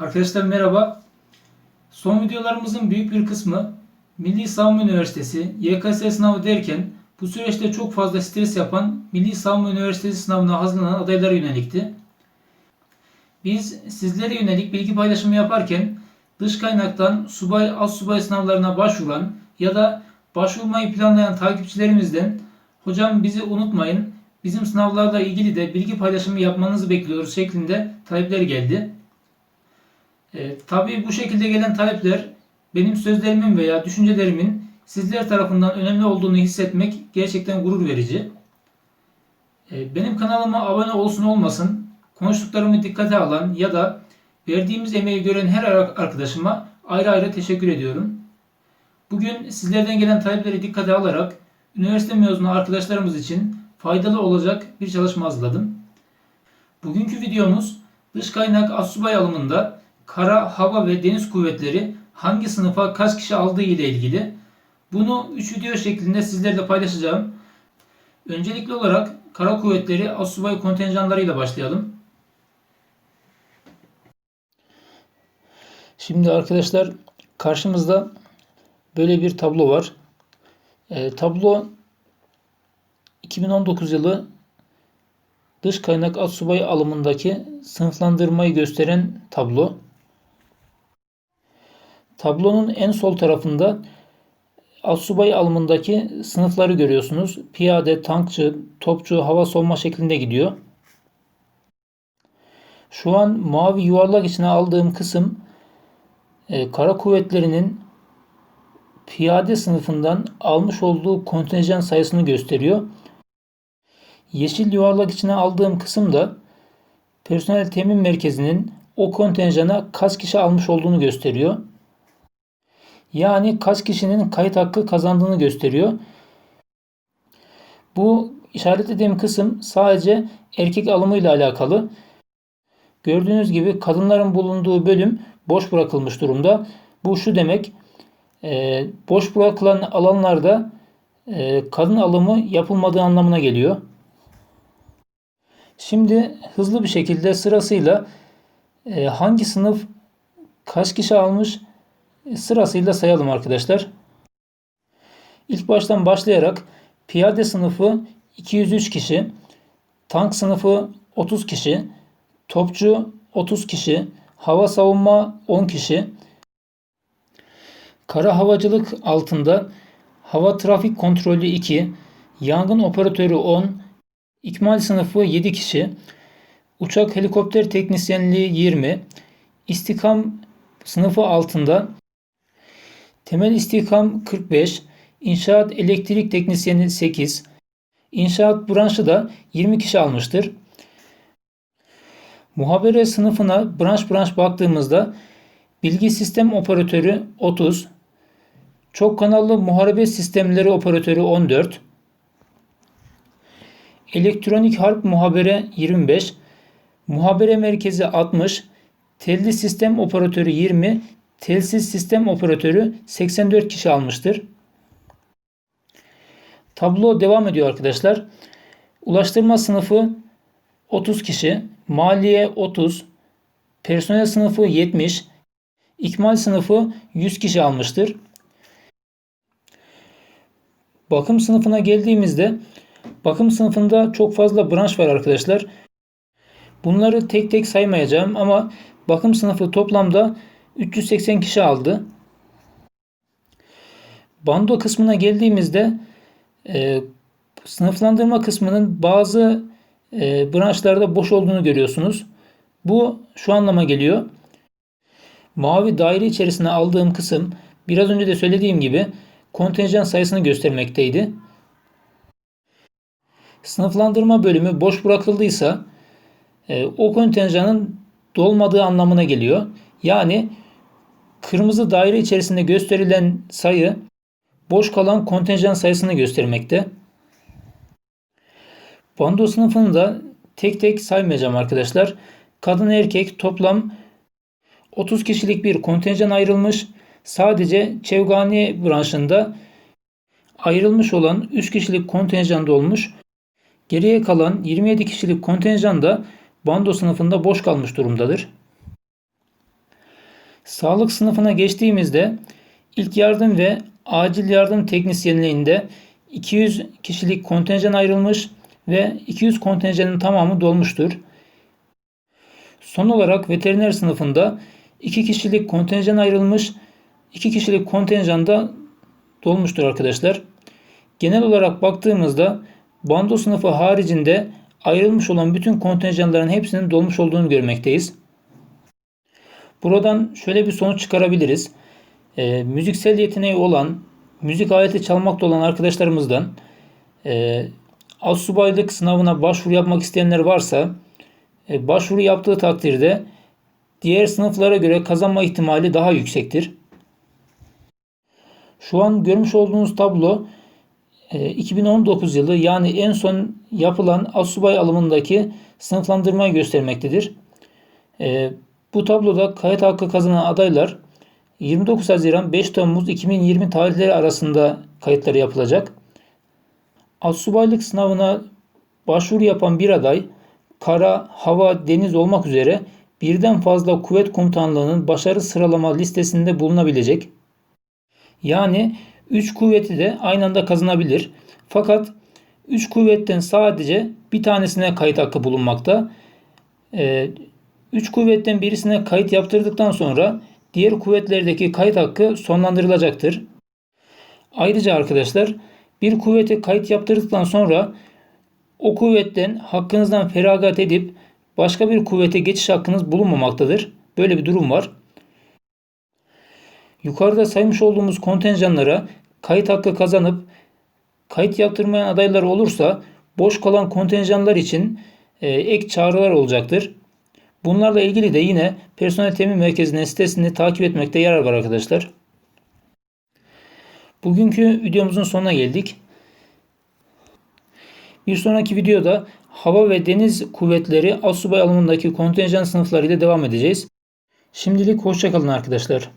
Arkadaşlar merhaba. Son videolarımızın büyük bir kısmı Milli Savunma Üniversitesi YKS sınavı derken bu süreçte çok fazla stres yapan Milli Savunma Üniversitesi sınavına hazırlanan adaylara yönelikti. Biz sizlere yönelik bilgi paylaşımı yaparken dış kaynaktan subay, az subay sınavlarına başvuran ya da başvurmayı planlayan takipçilerimizden hocam bizi unutmayın bizim sınavlarla ilgili de bilgi paylaşımı yapmanızı bekliyoruz şeklinde talepler geldi. E, tabii bu şekilde gelen talepler benim sözlerimin veya düşüncelerimin sizler tarafından önemli olduğunu hissetmek gerçekten gurur verici. E, benim kanalıma abone olsun olmasın, konuştuklarımı dikkate alan ya da verdiğimiz emeği gören her arkadaşıma ayrı ayrı teşekkür ediyorum. Bugün sizlerden gelen talepleri dikkate alarak üniversite mezunu arkadaşlarımız için faydalı olacak bir çalışma hazırladım. Bugünkü videomuz dış kaynak asubay alımında kara, hava ve deniz kuvvetleri hangi sınıfa kaç kişi aldığı ile ilgili. Bunu 3 video şeklinde sizlerle paylaşacağım. Öncelikli olarak kara kuvvetleri asubay kontenjanlarıyla başlayalım. Şimdi arkadaşlar karşımızda böyle bir tablo var. E, tablo 2019 yılı dış kaynak asubay alımındaki sınıflandırmayı gösteren tablo. Tablonun en sol tarafında asubay alımındaki sınıfları görüyorsunuz. Piyade, tankçı, topçu, hava savunma şeklinde gidiyor. Şu an mavi yuvarlak içine aldığım kısım e, kara kuvvetlerinin piyade sınıfından almış olduğu kontenjan sayısını gösteriyor. Yeşil yuvarlak içine aldığım kısım da personel temin merkezinin o kontenjana kaç kişi almış olduğunu gösteriyor. Yani kaç kişinin kayıt hakkı kazandığını gösteriyor. Bu işaretlediğim kısım sadece erkek alımı ile alakalı. Gördüğünüz gibi kadınların bulunduğu bölüm boş bırakılmış durumda. Bu şu demek. E, boş bırakılan alanlarda e, kadın alımı yapılmadığı anlamına geliyor. Şimdi hızlı bir şekilde sırasıyla e, hangi sınıf kaç kişi almış sırasıyla sayalım arkadaşlar. İlk baştan başlayarak piyade sınıfı 203 kişi, tank sınıfı 30 kişi, topçu 30 kişi, hava savunma 10 kişi, kara havacılık altında hava trafik kontrolü 2, yangın operatörü 10, ikmal sınıfı 7 kişi, uçak helikopter teknisyenliği 20, istikam sınıfı altında Temel istikam 45, inşaat elektrik teknisyeni 8, inşaat branşı da 20 kişi almıştır. Muhabere sınıfına branş branş baktığımızda bilgi sistem operatörü 30, çok kanallı muharebe sistemleri operatörü 14, elektronik harp muhabere 25, muhabere merkezi 60, telli sistem operatörü 20, telsiz sistem operatörü 84 kişi almıştır. Tablo devam ediyor arkadaşlar. Ulaştırma sınıfı 30 kişi, maliye 30, personel sınıfı 70, ikmal sınıfı 100 kişi almıştır. Bakım sınıfına geldiğimizde bakım sınıfında çok fazla branş var arkadaşlar. Bunları tek tek saymayacağım ama bakım sınıfı toplamda 380 kişi aldı. Bando kısmına geldiğimizde e, sınıflandırma kısmının bazı e, branşlarda boş olduğunu görüyorsunuz. Bu şu anlama geliyor. Mavi daire içerisine aldığım kısım biraz önce de söylediğim gibi kontenjan sayısını göstermekteydi. Sınıflandırma bölümü boş bırakıldıysa e, o kontenjanın dolmadığı anlamına geliyor. Yani kırmızı daire içerisinde gösterilen sayı boş kalan kontenjan sayısını göstermekte. Bando sınıfını da tek tek saymayacağım arkadaşlar. Kadın erkek toplam 30 kişilik bir kontenjan ayrılmış. Sadece Çevgani branşında ayrılmış olan 3 kişilik kontenjan olmuş. Geriye kalan 27 kişilik kontenjan da bando sınıfında boş kalmış durumdadır. Sağlık sınıfına geçtiğimizde ilk yardım ve acil yardım teknisyenliğinde 200 kişilik kontenjan ayrılmış ve 200 kontenjanın tamamı dolmuştur. Son olarak veteriner sınıfında 2 kişilik kontenjan ayrılmış, 2 kişilik kontenjan da dolmuştur arkadaşlar. Genel olarak baktığımızda bando sınıfı haricinde ayrılmış olan bütün kontenjanların hepsinin dolmuş olduğunu görmekteyiz. Buradan şöyle bir sonuç çıkarabiliriz. E, müziksel yeteneği olan, müzik aleti çalmakta olan arkadaşlarımızdan e, astsubaylık sınavına başvuru yapmak isteyenler varsa e, başvuru yaptığı takdirde diğer sınıflara göre kazanma ihtimali daha yüksektir. Şu an görmüş olduğunuz tablo e, 2019 yılı yani en son yapılan asubay alımındaki sınıflandırmayı göstermektedir. Bu tabloda kayıt hakkı kazanan adaylar 29 Haziran 5 Temmuz 2020 tarihleri arasında kayıtları yapılacak. Asubaylık sınavına başvuru yapan bir aday kara, hava, deniz olmak üzere birden fazla kuvvet komutanlığının başarı sıralama listesinde bulunabilecek. Yani 3 kuvveti de aynı anda kazanabilir. Fakat 3 kuvvetten sadece bir tanesine kayıt hakkı bulunmakta. 3 kuvvetten birisine kayıt yaptırdıktan sonra diğer kuvvetlerdeki kayıt hakkı sonlandırılacaktır. Ayrıca arkadaşlar bir kuvvete kayıt yaptırdıktan sonra o kuvvetten hakkınızdan feragat edip başka bir kuvvete geçiş hakkınız bulunmamaktadır. Böyle bir durum var. Yukarıda saymış olduğumuz kontenjanlara kayıt hakkı kazanıp kayıt yaptırmayan adaylar olursa boş kalan kontenjanlar için e, ek çağrılar olacaktır. Bunlarla ilgili de yine personel temin merkezinin sitesini takip etmekte yarar var arkadaşlar. Bugünkü videomuzun sonuna geldik. Bir sonraki videoda hava ve deniz kuvvetleri asubay alımındaki kontenjan sınıflarıyla devam edeceğiz. Şimdilik hoşçakalın arkadaşlar.